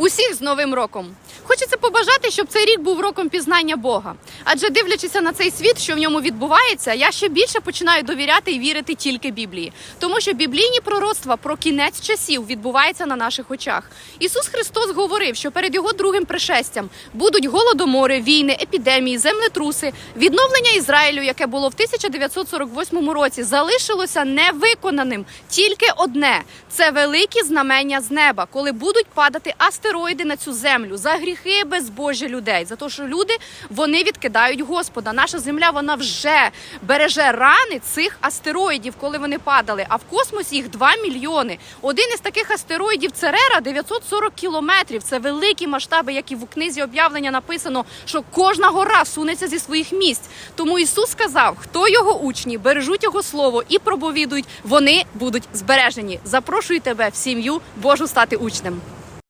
Усіх з Новим роком! Хочеться побажати, щоб цей рік був роком пізнання Бога. Адже дивлячися на цей світ, що в ньому відбувається, я ще більше починаю довіряти і вірити тільки Біблії, тому що біблійні пророцтва про кінець часів відбуваються на наших очах. Ісус Христос говорив, що перед його другим пришестям будуть голодомори, війни, епідемії, землетруси, відновлення Ізраїлю, яке було в 1948 році, залишилося невиконаним. Тільки одне це великі знамення з неба, коли будуть падати астероїди на цю землю за гріхи безбожжя людей. За те, що люди вони відкидають Господа. Наша земля вона вже береже рани цих астероїдів, коли вони падали. А в космосі їх 2 мільйони. Один із таких астероїдів Церера 940 кілометрів. Це великі масштаби, як і в книзі об'явлення написано, що кожна гора сунеться зі своїх місць. Тому Ісус сказав, хто його учні бережуть його слово і проповідують, вони будуть збережені. Запрошую тебе в сім'ю Божу стати учнем.